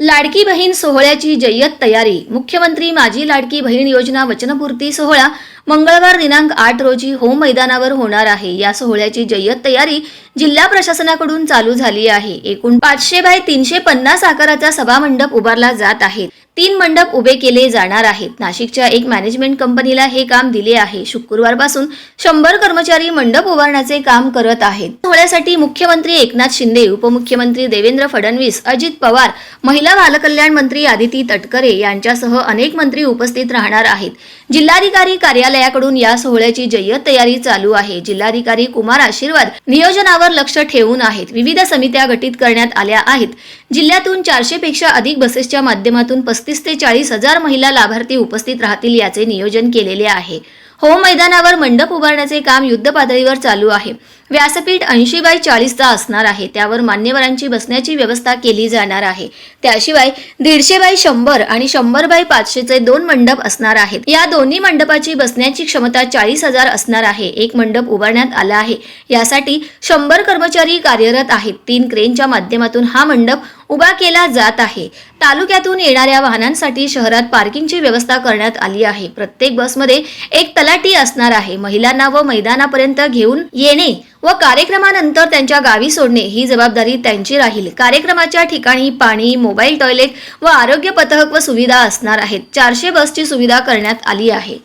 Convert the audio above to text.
लाडकी बहीण सोहळ्याची जय्यत तयारी. मुख्यमंत्री माझी लाडकी बहीण योजना वचनपूर्ती सोहळा मंगळवार दिनांक आठ रोजी होम मैदानावर होणार आहे. या सोहळ्याची जय्यत तयारी जिल्हा प्रशासनाकडून चालू झाली आहे. एकूण पाचशे बाय तीनशे पन्नास आकाराचा सभामंडप उभारला जात आहे. तीन मंडप उभे केले जाणार आहेत. नाशिकच्या एक मॅनेजमेंट कंपनीला हे काम दिले आहे. शुक्रवारपासून शंभर कर्मचारी मंडप उभारण्याचे काम करत आहेत. सोहळ्यासाठी मुख्यमंत्री एकनाथ शिंदे उपमुख्यमंत्री देवेंद्र फडणवीस अजित पवार महिला बालकल्याण मंत्री आदिती तटकरे यांच्यासह अनेक मंत्री उपस्थित राहणार आहेत. जिल्हाधिकारी कार्यालयाकडून या सोहळ्याची जय्यत तयारी चालू आहे. जिल्हाधिकारी कुमार आशीर्वाद नियोजनावर लक्ष ठेवून आहेत. विविध समित्या गठीत करण्यात आल्या आहेत. जिल्ह्यातून चारशे पेक्षा अधिक बसेसच्या माध्यमातून पस्तीस ते चाळीस हजार महिला लाभार्थी उपस्थित राहतील याचे नियोजन केलेले आहे. होम मैदानावर मंडप उभारण्याचे काम युद्ध पातळीवर चालू आहे. व्यासपीठ ऐंशी बाय चाळीसचा असणार आहे. त्यावर मान्यवरांची बसण्याची व्यवस्था केली जाणार आहे. त्याशिवाय दीडशे बाय शंभर आणि शंभर बाय पाचशेचे दोन मंडप असणार आहेत. या दोन्ही मंडपाची बसण्याची क्षमता चाळीस हजार असणार आहे. एक मंडप उभारण्यात आला आहे. यासाठी शंभर कर्मचारी कार्यरत आहेत. तीन क्रेनच्या माध्यमातून हा मंडप उभा केला जात आहे. तालुक्यातून येणाऱ्या वाहनांसाठी शहरात पार्किंगची व्यवस्था करण्यात आली आहे. प्रत्येक बसमध्ये एक तलाटी असणार आहे. महिलांना व मैदानापर्यंत घेऊन येणे व कार्यक्रमानंतर त्यांच्या गावी सोडणे ही जबाबदारी त्यांची राहील. कार्यक्रमाच्या ठिकाणी पाणी मोबाईल टॉयलेट व आरोग्य पथक व सुविधा असणार आहेत. चारशे बसची सुविधा करण्यात आली आहे.